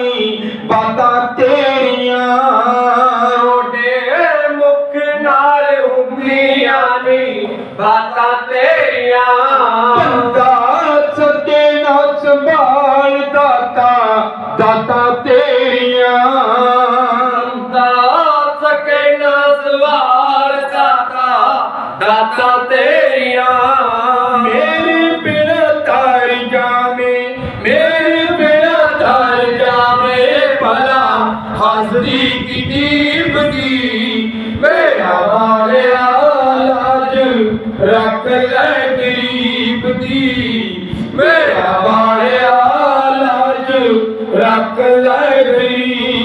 ਨੀ ਪਤਾ ਤੇਰੀਆਂ। ਰੋਡੇ ਮੁਖ ਨਾਲ ਹੁੰਦੀਆਂ ਨੀ ਪਤਾ ਤੇਰੀਆਂ। ਬੰਦਾ ਸੱਜੇ ਨਾ ਸੰਭਾਲ ਦਾਤਾ ਦਾਤਾ ਤੇਰੀਆਂ। ਰਾਤਾਂ ਤੇਰੀਆਂ। ਮੇਰੇ ਬਿਨ ਤਰ ਜਾਵੇਂ, ਮੇਰੇ ਬਿਨ ਤਰ ਜਾਵੇਂ ਭਲਾ। ਹਾਜ਼ਰੀ ਕੀ ਦੀਪਦੀ ਮੇਰਾ ਵਾਲਿਆ ਲਾਜ ਰੱਖ ਲੈ ਗਰੀਬ ਦੀ। ਮੇਰਾ ਵਾਲਿਆ ਲਾਜ ਰੱਖ ਲੈ ਗਰੀਬ